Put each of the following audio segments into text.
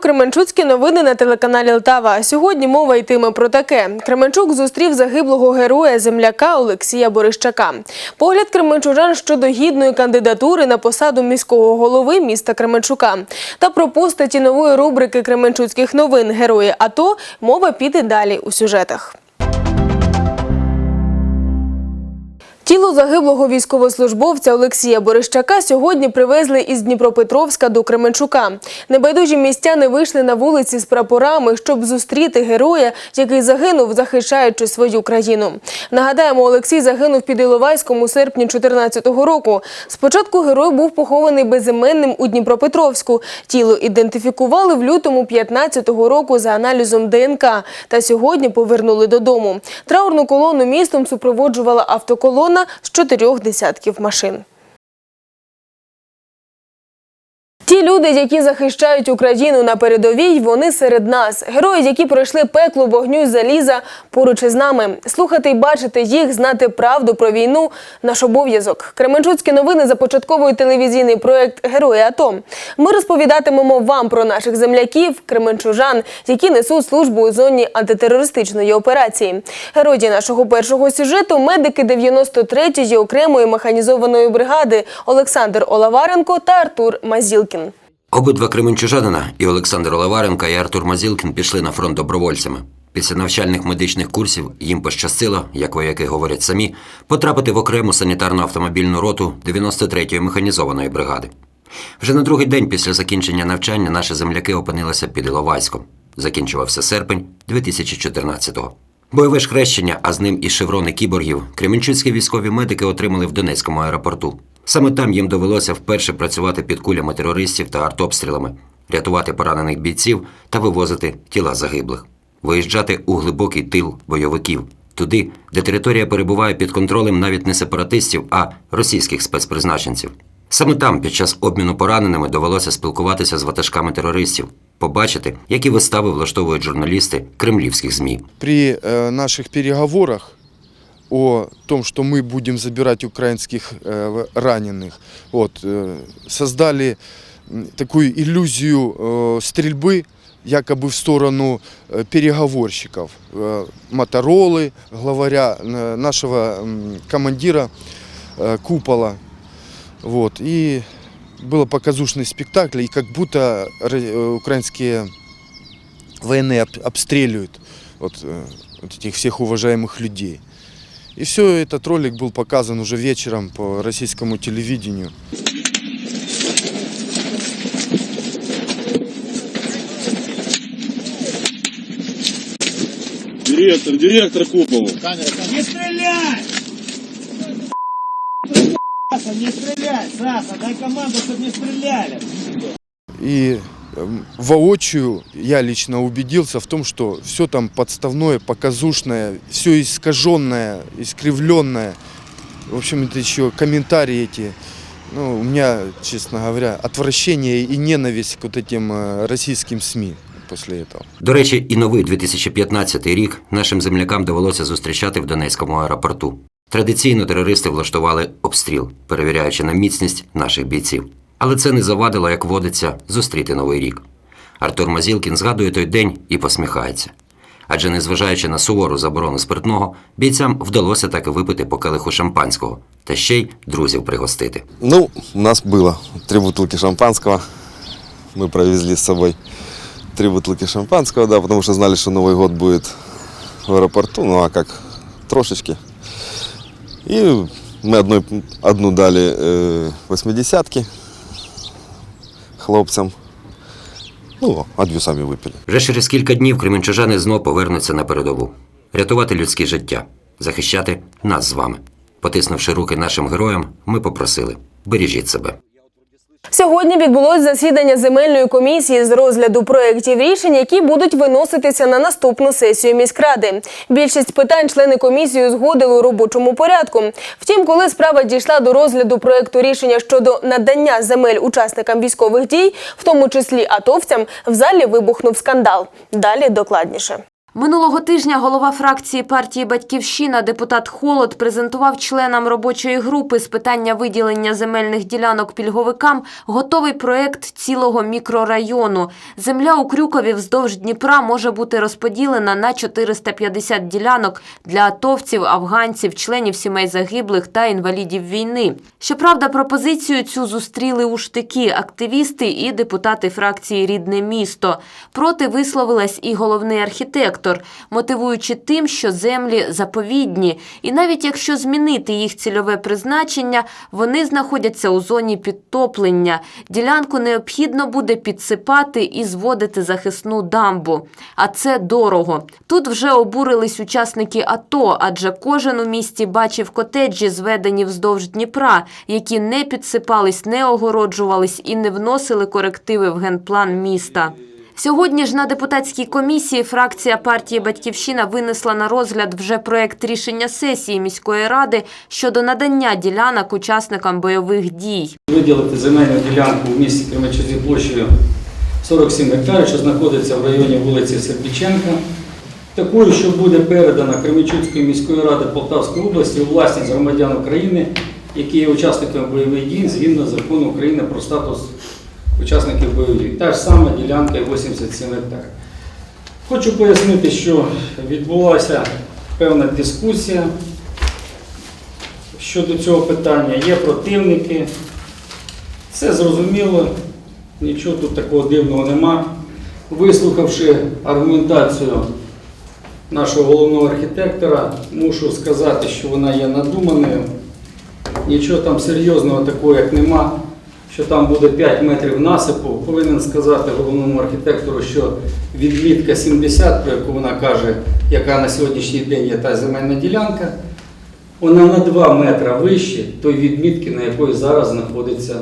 Кременчуцькі новини на телеканалі Лтава. Сьогодні мова йтиме про таке. Кременчук зустрів загиблого героя земляка Олексія Борищака. Погляд кременчужан щодо гідної кандидатури на посаду міського голови міста Кременчука. Та про постаті нової рубрики Кременчуцьких новин Герої АТО мова піде далі у сюжетах. Тіло загиблого військовослужбовця Олексія Борищака сьогодні привезли із Дніпропетровська до Кременчука. Небайдужі містяни вийшли на вулиці з прапорами, щоб зустріти героя, який загинув, захищаючи свою країну. Нагадаємо, Олексій загинув під Іловайськом у серпні 2014 року. Спочатку герой був похований безіменним у Дніпропетровську. Тіло ідентифікували в лютому 2015 року за аналізом ДНК. Та сьогодні повернули додому. Траурну колону містом супроводжувала автоколона з чотирьох десятків машин. Ті люди, які захищають Україну на передовій, вони серед нас. Герої, які пройшли пекло вогню й заліза, поруч із нами. Слухати й бачити їх, знати правду про війну – наш обов'язок. Кременчуцькі новини започатковують телевізійний проєкт Герої АТО. Ми розповідатимемо вам про наших земляків, кременчужан, які несуть службу у зоні антитерористичної операції. Герої нашого першого сюжету – медики 93-ї окремої механізованої бригади Олександр Олаваренко та Артур Мазілкін. Обидва кременчужанина і Олександр Олаваренко і Артур Мазілкін пішли на фронт добровольцями. Після навчальних медичних курсів їм пощастило, як вояки говорять самі, потрапити в окрему санітарну автомобільну роту 93-ї механізованої бригади. Вже на другий день після закінчення навчання наші земляки опинилися під Іловайськом. Закінчувався серпень 2014-го. Бойове ж хрещення, а з ним і шеврони кіборгів, кременчуцькі військові медики отримали в Донецькому аеропорту. Саме там їм довелося вперше працювати під кулями терористів та артобстрілами, рятувати поранених бійців та вивозити тіла загиблих, виїжджати у глибокий тил бойовиків, туди, де територія перебуває під контролем навіть не сепаратистів, а російських спецпризначенців. Саме там, під час обміну пораненими, довелося спілкуватися з ватажками терористів, побачити, які вистави влаштовують журналісти кремлівських ЗМІ. при э, наших переговорах о том, что мы будем забирать украинских э, раненых, вот, э, создали такую иллюзию э, стрельбы якобы в сторону переговорщиков. Моторолы, главаря нашего командира Купола. Вот, и было показушный спектакль, и как будто украинские военные об- обстреливают вот, вот этих всех уважаемых людей. И все, этот ролик был показан уже вечером по российскому телевидению. Директор, директор Куполу. Не стрелять! Саша, не стрелять! Саша, дай команду, чтобы не стреляли! И воочию я лично убедился в том, что все там подставное, показушное, все искаженное, искривленное. В общем, это еще комментарии эти. Ну, у меня, честно говоря, отвращение и ненависть к вот этим э, российским СМИ после этого. До речі, і новий 2015 рік нашим землякам довелося зустрічати в Донецькому аеропорту. Традиційно терористи влаштували обстріл, перевіряючи на міцність наших бійців. Але це не завадило, як водиться, зустріти новий рік. Артур Мазілкін згадує той день і посміхається. Адже незважаючи на сувору заборону спиртного, бійцям вдалося так і випити по келиху шампанського та ще й друзів пригостити. Ну, у нас было три бутылки шампанского. Мы провезли с собой три бутылки шампанского, да, потому что знали, что Новый год будет в аэропорту, ну а как, трошечки. И мы одной, одну дали э, 80-ки хлопцам. Ну, а дві самі випили. Вже через кілька днів кременчужани знов повернуться на передову, рятувати людське життя, захищати нас з вами. Потиснувши руки нашим героям, ми попросили: бережіть себе. Сьогодні відбулось засідання земельної комісії з розгляду проєктів рішень, які будуть виноситися на наступну сесію міськради. Більшість питань члени комісії узгодили у робочому порядку. Втім, коли справа дійшла до розгляду проєкту рішення щодо надання земель учасникам військових дій, в тому числі атовцям, в залі вибухнув скандал. Далі докладніше. Минулого тижня голова фракції партії Батьківщина депутат Холод презентував членам робочої групи з питання виділення земельних ділянок пільговикам готовий проект цілого мікрорайону. Земля у Крюкові вздовж Дніпра може бути розподілена на 450 ділянок для атовців, афганців, членів сімей загиблих та інвалідів війни. Щоправда, пропозицію цю зустріли у штики активісти і депутати фракції Рідне місто. Проти висловилась і головний архітектор, мотивуючи тим, що землі заповідні, і навіть якщо змінити їх цільове призначення, вони знаходяться у зоні підтоплення. Ділянку необхідно буде підсипати і зводити захисну дамбу. А це дорого. Тут вже обурились учасники АТО, адже кожен у місті бачив котеджі, зведені вздовж Дніпра, які не підсипались, не огороджувались і не вносили корективи в генплан міста. Сьогодні ж на депутатській комісії фракція партії Батьківщина винесла на розгляд вже проект рішення сесії міської ради щодо надання ділянок учасникам бойових дій. Виділити земельну ділянку в місті Кременчузі площею 47 гектарів, що знаходиться в районі вулиці Сердіченка, такою, що буде передана Кременчуцької міської ради Полтавської області у власність громадян України, які є учасниками бойових дій згідно закону України про статус учасників бойових. Та ж сама ділянка 87 гектарів. Хочу пояснити, що відбулася певна дискусія щодо цього питання. Є противники, все зрозуміло, нічого тут такого дивного нема. Вислухавши аргументацію нашого головного архітектора, мушу сказати, що вона є надуманою. Нічого там серйозного такого, як нема, що там буде 5 метрів насипу. Повинен сказати головному архітектору, що відмітка 70, про яку вона каже, яка на сьогоднішній день є та земельна ділянка, вона на 2 метри вище той відмітки, на якої зараз знаходиться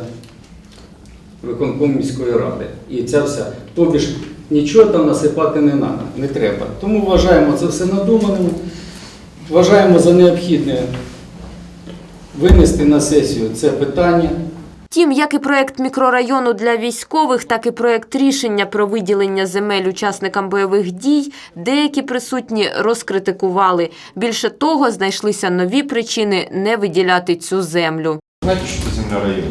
виконком міської ради. І ця вся. Тобі ж нічого там насипати не треба, не треба. Тому вважаємо це все надуманим. Вважаємо за необхідне винести на сесію це питання. Втім, як і проект мікрорайону для військових, так і проект рішення про виділення земель учасникам бойових дій деякі присутні розкритикували. Більше того, знайшлися нові причини не виділяти цю землю. Знаете, что это земля района?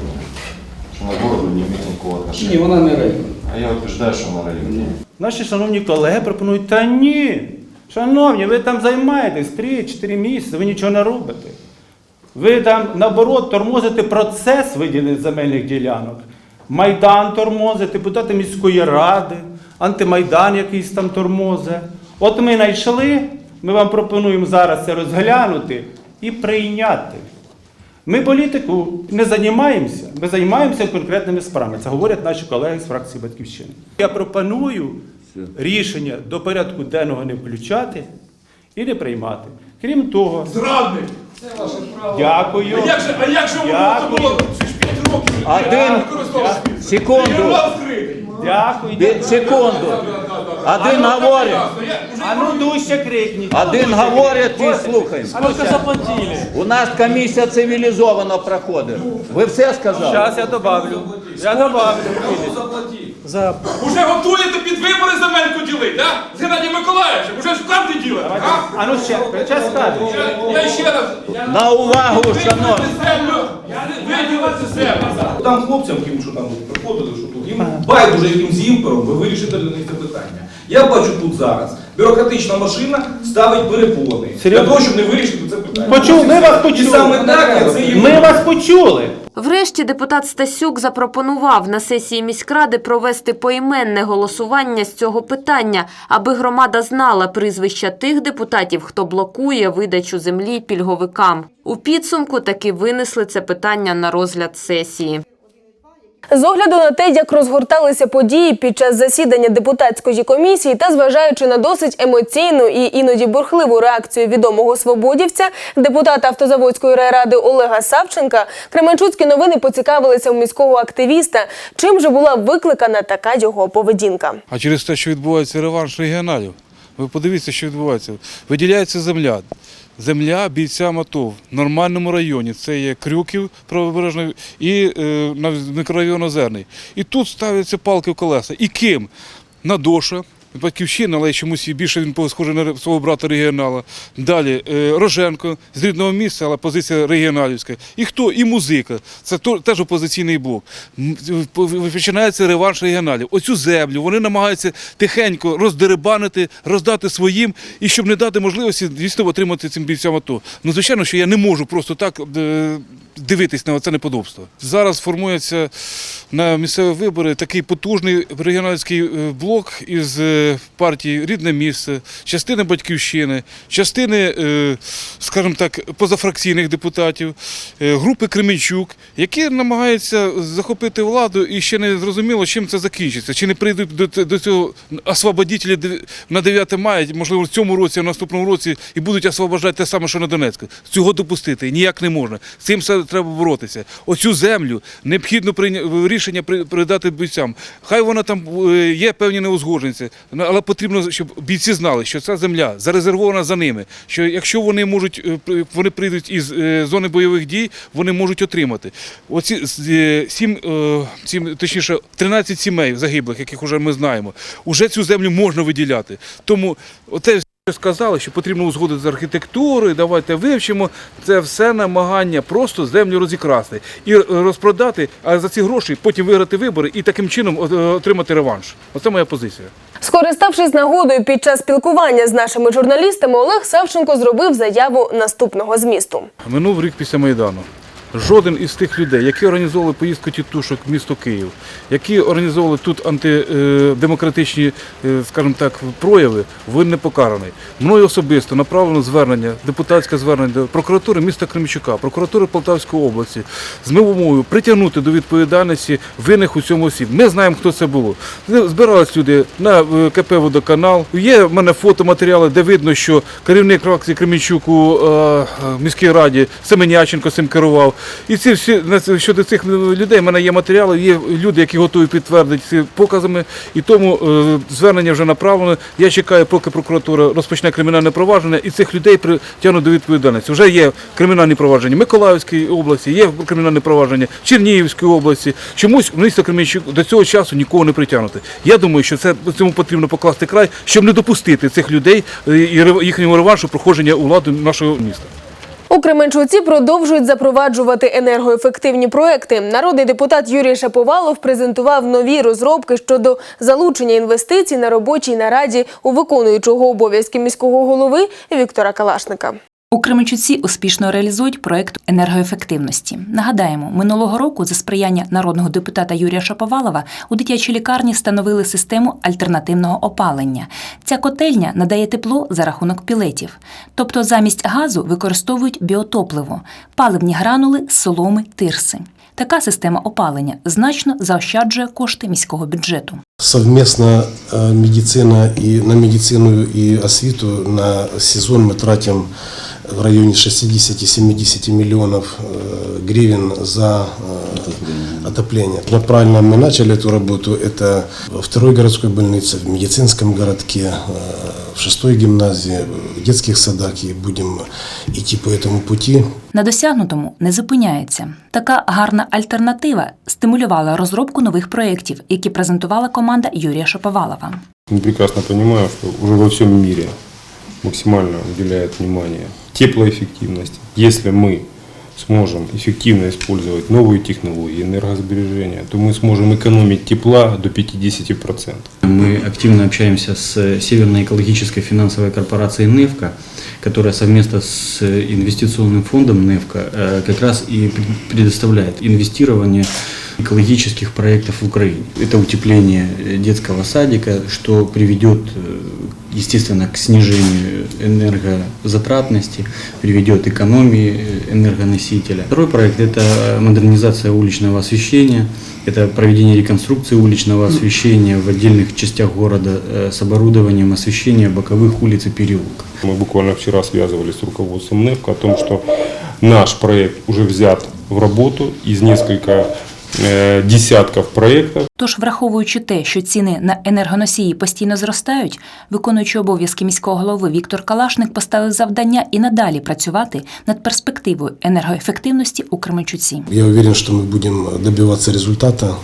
Что она городу не никакого Ні, вона не район. А я утверждаю, что она район. Наші шановні колеги пропонують, та ні. Шановні, ви там займаєтесь 3-4 місяці, ви нічого не робите. Ви там, наоборот, тормозите процес виділення земельних ділянок. Майдан тормозить, депутати міської ради, антимайдан якийсь там тормозе. От ми знайшли, ми вам пропонуємо зараз це розглянути і прийняти. Ми політику не займаємося, ми займаємося конкретними справами. Це говорять наші колеги з фракції Батьківщини. Я пропоную рішення до порядку денного не включати і не приймати. Крім того, Зрадник! Дякую. А як же, а як же воно Дякую. це було? Це ж 5 років. Один. Я використовував. Секунду. Дякую. Секунду. Один говорить, А ну дужче крикніть. один говорить, і слухаємо. У нас комісія цивілізовано проходить. Ви все сказали? Зараз я добавлю. Я добавлю. Уже готуєте під вибори земельку ділити, а? З Геннадієм Миколаївичем, уже ж карти ділите, а? А ну ще, час скажу. Я, я ще раз. На увагу, шановні. Землю, виділити землю. Там хлопцям, ким що там приходили, що тут їм байдуже яким з імпером, ви вирішите для них це питання. Я бачу тут зараз. Бюрократична машина ставить перепони для того, щоб не вирішити це питання. Почув, ми вас І саме так я це і Ми вас почули. Врешті депутат Стасюк запропонував на сесії міськради провести поіменне голосування з цього питання, аби громада знала прізвища тих депутатів, хто блокує видачу землі пільговикам. У підсумку таки винесли це питання на розгляд сесії. З огляду на те, як розгорталися події під час засідання депутатської комісії та зважаючи на досить емоційну і іноді бурхливу реакцію відомого свободівця, депутата автозаводської райради Олега Савченка, Кременчуцькі новини поцікавилися у міського активіста, чим же була викликана така його поведінка. А через те, що відбувається реванш регіоналів, ви подивіться, що відбувається. Виділяється земля. Земля бійцям АТО в нормальному районі. Це є Крюків правобережний і е, на мікрорайон Озерний. І тут ставляться палки в колеса. І ким? Надоша, батьківщина, але чомусь більше він схожий на свого брата регіонала. Далі е, Роженко з рідного місця, але позиція регіоналівська. І хто? І музика. Це теж опозиційний блок. М, Починається реванш регіоналів. Оцю землю вони намагаються тихенько роздерибанити, роздати своїм, і щоб не дати можливості дійсно отримати цим бійцям АТО. Ну, звичайно, що я не можу просто так е, дивитись на це неподобство. Зараз формується на місцеві вибори такий потужний регіональський е, блок із е, партії Рідне місце, частини батьківщини, частини, е, скажімо так, позафракційних депутатів, е, групи Кременчук, які намагаються захопити владу і ще не зрозуміло, чим це закінчиться. Чи не прийдуть до, до цього освободителі на 9 мая, можливо, в цьому році, в наступному році, і будуть освобождати те саме, що на Донецьку. Цього допустити ніяк не можна. З цим все треба боротися. Оцю землю необхідно рішення при- передати бійцям. Хай вона там е, є певні неузгодженці, але потрібно, щоб бійці знали, що ця земля зарезервована за ними. Що якщо вони можуть, е, вони прийдуть із е, зони бойових дій, вони можуть отримати. Оці е, сім, сім, точніше, 13 сімей загиблих, яких вже ми знаємо, уже цю землю можна виділяти. Тому оте сказали, що потрібно узгодити з архітектурою, давайте вивчимо. Це все намагання просто землю розікрасти і розпродати, а за ці гроші потім виграти вибори і таким чином е, отримати реванш. Оце моя позиція. Скориставшись нагодою під час спілкування з нашими журналістами, Олег Савченко зробив заяву наступного змісту. Минув рік після Майдану. Жоден із тих людей, які організовували поїздку тітушок в місто Київ, які організовували тут антидемократичні, е, скажімо так, прояви, він не покараний. Мною особисто направлено звернення, депутатське звернення до прокуратури міста Кремчука, прокуратури Полтавської області з вимогою притягнути до відповідальності винних у цьому осіб. Ми знаємо, хто це було. Збирались люди на е, КП «Водоканал». Є в мене фотоматеріали, де видно, що керівник фракції Кремінчук у е, е, міській раді Семеняченко цим керував. І ці щодо цих людей в мене є матеріали, є люди, які готові підтвердити ці показами. І тому е, звернення вже направлено. Я чекаю, поки прокуратура розпочне кримінальне провадження, і цих людей притягнуть до відповідальності. Вже є кримінальні провадження в Миколаївській області, є кримінальне провадження в Чернігівській області. Чомусь місто Кременчук до цього часу нікого не притягнути. Я думаю, що це цьому потрібно покласти край, щоб не допустити цих людей е, і їхнього реваншу проходження у владу нашого міста. У Кременчуці продовжують запроваджувати енергоефективні проекти. Народний депутат Юрій Шаповалов презентував нові розробки щодо залучення інвестицій на робочій нараді у виконуючого обов'язки міського голови Віктора Калашника. У Кременчуці успішно реалізують проект енергоефективності. Нагадаємо, минулого року за сприяння народного депутата Юрія Шаповалова у дитячій лікарні встановили систему альтернативного опалення. Ця котельня надає тепло за рахунок пілетів, тобто замість газу використовують біотопливо, паливні гранули, соломи, тирси. Така система опалення значно заощаджує кошти міського бюджету. Совместно э, медицина и на медицину и освиту на сезон мы тратим в районе 60-70 миллионов э, гривен за э, отопление. Но правильно мы начали эту работу. Это во второй городской больнице, в медицинском городке, э, в шестой гимназии, в детских садах и будем идти по этому пути. На досягнутому не зупиняється. Така гарна альтернатива стимулювала розробку нових проєктів, які презентувала команда Юрія Шаповалова. Мы прекрасно понимаем, что уже во всем мире максимально уделяют внимание теплоэффективности. Если мы Сможем эффективно использовать новые технологии энергосбережения, то мы сможем экономить тепла до 50%. Мы активно общаемся с Северной экологической финансовой корпорацией «Невка», которая совместно с инвестиционным фондом «Невка» э, как раз и пред- предоставляет инвестирование экологических проектов в Украине. Это утепление детского садика, что приведет, э, естественно, к снижению энергозатратности, приведет к экономии э, энергоносителя. Второй проект – это модернизация уличного освещения, это проведение реконструкции уличного освещения в отдельных частях города э, с оборудованием освещения боковых улиц и переулков. Мы буквально вчера связывались с руководством НЕФК о том, что наш проект уже взят в работу из несколько э, десятков проектов. Тож, враховуючи те, що ціни на енергоносії постійно зростають, виконуючи обов'язки міського голови Віктор Калашник поставив завдання і надалі працювати над перспективою енергоефективності у Кременчуці. Я уверен, что мы будем добиваться результата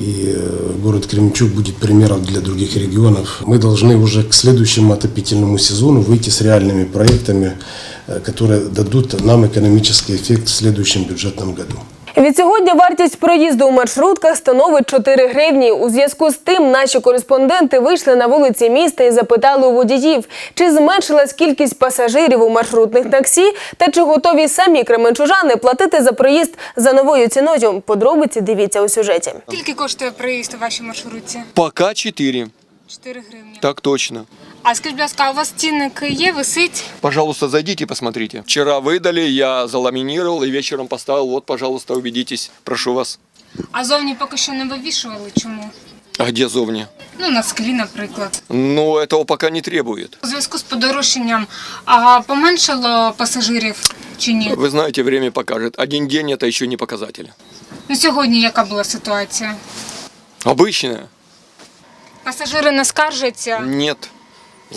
и э, город Кременчуг будет примером для других регионов. Мы должны уже к следующему отопительному сезону выйти с реальными проектами, э, которые дадут нам экономический эффект в следующем бюджетном году. Відсьогодні вартість проїзду у маршрутках становить 4 гривні. У зв'язку з тим наші кореспонденти вийшли на вулиці міста і запитали у водіїв, чи зменшилась кількість пасажирів у маршрутних таксі та чи готові самі кременчужани платити за проїзд за новою ціною. Подробиці дивіться у сюжеті. Скільки коштує проїзд у вашій маршрутці? Пока 4. 4 гривні. Так точно. А скажіть, будь ласка, а у вас цінник є, висить? Пожалуйста, зайдите, посмотрите. Вчера выдали, я заламинировал и вечером поставил. Вот, пожалуйста, убедитесь. Прошу вас. А зовні поки що не вивішували. Чому? А где зовни? Ну, на склі, наприклад. Ну, этого пока не требует. У зв'язку з подорожчанням а поменшало пасажирів чи ні? Вы знаете, время покажет. Один день это еще не показатель. Ну, сьогодні яка була ситуація? Обычная? Пасажири не скаржаться. Нет.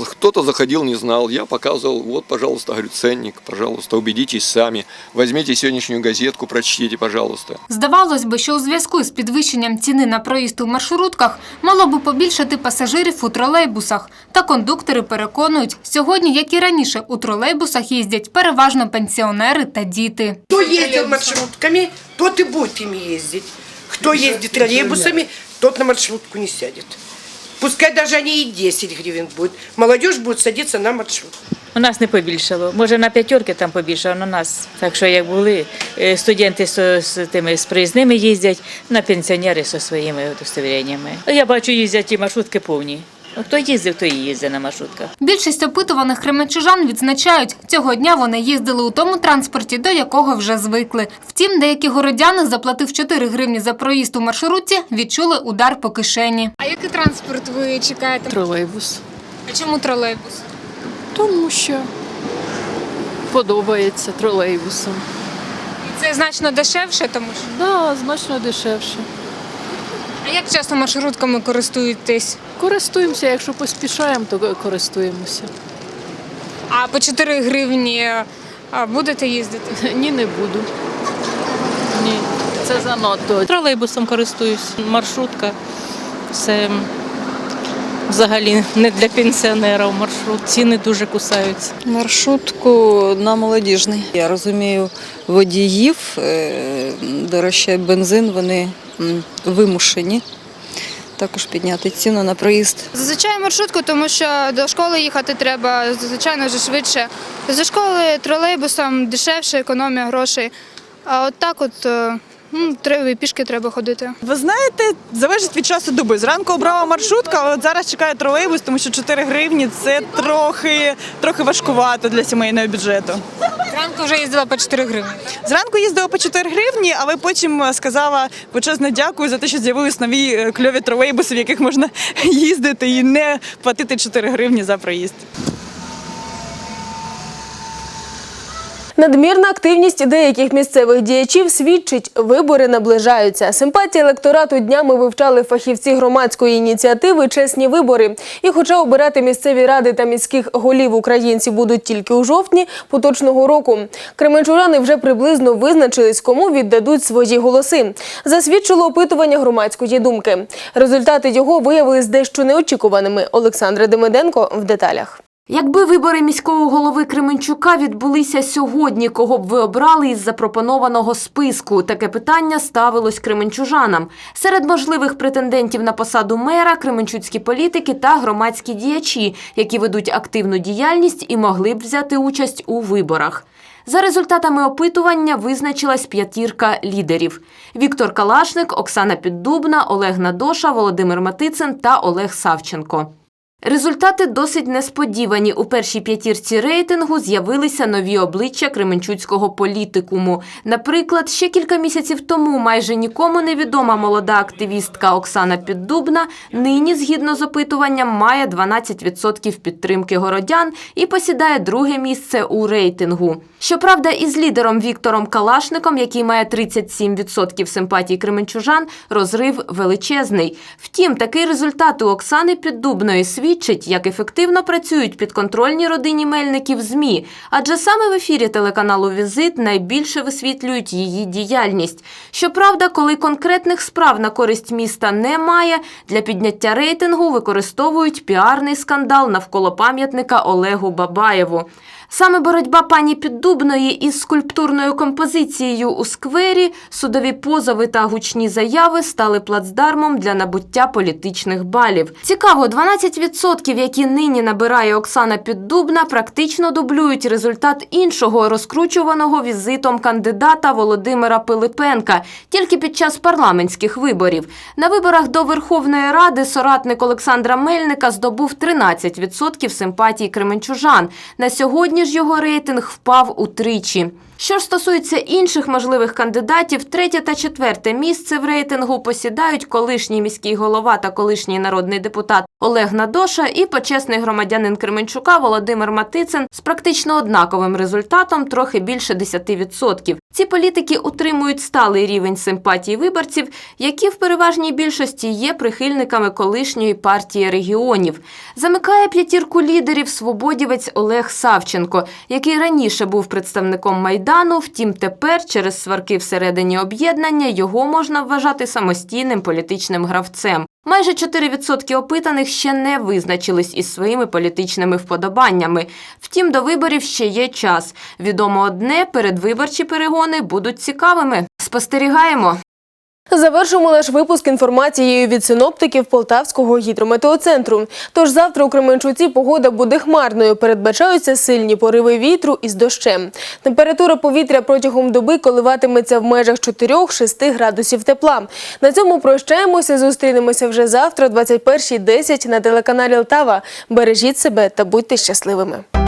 Кто-то заходил, не знал. Я показывал, вот, пожалуйста, говорю, ценник, пожалуйста, убедитесь сами. Возьмите сегодняшнюю газетку, прочтите, пожалуйста. Здавалось би, що у зв'язку з підвищенням ціни на проїзд у маршрутках мало би побільшати пасажирів у тролейбусах. Та кондуктори переконують, сьогодні, як і раніше, у тролейбусах їздять переважно пенсіонери та діти. Кто ездил маршрутками, тот и будет ими ездить. Кто ездит троллейбусами, тот на маршрутку не сядет. Пускай даже они и 10 гривен будут. Молодежь будет садиться на маршрут. У нас не побільшало. Може на п'ятерки там побільшало, але у нас. Так що як були е, студенти з, з тими з проїзними їздять, на пенсіонери зі своїми удостовіреннями. Я бачу, їздять і маршрутки повні. А Хто їздив, той і їздить на маршрутках. Більшість опитуваних кременчужан відзначають, цього дня вони їздили у тому транспорті, до якого вже звикли. Втім, деякі городяни, заплатив 4 гривні за проїзд у маршрутці, відчули удар по кишені. А який транспорт ви чекаєте? Тролейбус. А чому тролейбус? Тому що подобається тролейбусом. І це значно дешевше, тому що. Да, значно дешевше. А як часто маршрутками користуєтесь? Користуємося, якщо поспішаємо, то користуємося. А по 4 гривні будете їздити? Ні, не буду. Ні, це занадто. Тролейбусом користуюсь. Маршрутка це взагалі не для пенсіонерів маршрут. Ціни дуже кусаються. Маршрутку на молодіжний. Я розумію водіїв, е, дорожчає бензин, вони вимушені також підняти ціну на проїзд. Зазвичай маршрутку, тому що до школи їхати треба, звичайно вже швидше. Зі школи тролейбусом дешевше, економія грошей. А от так от е, ну, треба, і пішки треба ходити. Ви знаєте, залежить від часу доби. Зранку обрала маршрутка, а от зараз чекаю тролейбус, тому що 4 гривні це трохи, трохи важкувато для сімейного бюджету. Зранку вже їздила по 4 гривні. Зранку їздила по 4 гривні, але потім е, сказала почесно дякую за те, що з'явились нові е, кльові тролейбуси, в яких можна їздити і не платити 4 гривні за проїзд. Надмірна активність деяких місцевих діячів свідчить, вибори наближаються. Симпатії електорату днями вивчали фахівці громадської ініціативи Чесні вибори. І хоча обирати місцеві ради та міських голів українці будуть тільки у жовтні поточного року, кременчужани вже приблизно визначились, кому віддадуть свої голоси. Засвідчило опитування громадської думки. Результати його виявились дещо неочікуваними. Олександра Демиденко в деталях. Якби вибори міського голови Кременчука відбулися сьогодні, кого б ви обрали із запропонованого списку? Таке питання ставилось кременчужанам. Серед можливих претендентів на посаду мера кременчуцькі політики та громадські діячі, які ведуть активну діяльність і могли б взяти участь у виборах. За результатами опитування визначилась п'ятірка лідерів: Віктор Калашник, Оксана Піддубна, Олег Надоша, Володимир Матицин та Олег Савченко. Результати досить несподівані. У першій п'ятірці рейтингу з'явилися нові обличчя кременчуцького політикуму. Наприклад, ще кілька місяців тому майже нікому невідома молода активістка Оксана Піддубна нині, згідно з опитуванням, має 12% підтримки городян і посідає друге місце у рейтингу. Щоправда, із лідером Віктором Калашником, який має 37% симпатій кременчужан, розрив величезний. Втім, такий результат у Оксани Піддубної свідчить, свідчить, як ефективно працюють підконтрольні родині Мельників ЗМІ, адже саме в ефірі телеканалу Візит найбільше висвітлюють її діяльність. Щоправда, коли конкретних справ на користь міста немає, для підняття рейтингу використовують піарний скандал навколо пам'ятника Олегу Бабаєву. Саме боротьба пані Піддубної із скульптурною композицією у сквері, судові позови та гучні заяви стали плацдармом для набуття політичних балів. Цікаво, 12%, які нині набирає Оксана Піддубна, практично дублюють результат іншого розкручуваного візитом кандидата Володимира Пилипенка тільки під час парламентських виборів. На виборах до Верховної Ради соратник Олександра Мельника здобув 13% симпатій кременчужан. На сьогодні ж його рейтинг впав утричі. Що ж стосується інших можливих кандидатів, третє та четверте місце в рейтингу посідають колишній міський голова та колишній народний депутат Олег Надоша і почесний громадянин Кременчука Володимир Матицин з практично однаковим результатом трохи більше 10%. Ці політики утримують сталий рівень симпатій виборців, які в переважній більшості є прихильниками колишньої партії регіонів. Замикає п'ятірку лідерів свободівець Олег Савченко, який раніше був представником Майдану, втім тепер через сварки всередині об'єднання його можна вважати самостійним політичним гравцем. Майже 4% опитаних ще не визначились із своїми політичними вподобаннями. Втім, до виборів ще є час. Відомо одне, передвиборчі перегони будуть цікавими. Спостерігаємо. Завершимо наш випуск інформацією від синоптиків Полтавського гідрометеоцентру. Тож завтра у Кременчуці погода буде хмарною. Передбачаються сильні пориви вітру із дощем. Температура повітря протягом доби коливатиметься в межах 4-6 градусів тепла. На цьому прощаємося. Зустрінемося вже завтра, о 21.10 на телеканалі Лтава. Бережіть себе та будьте щасливими.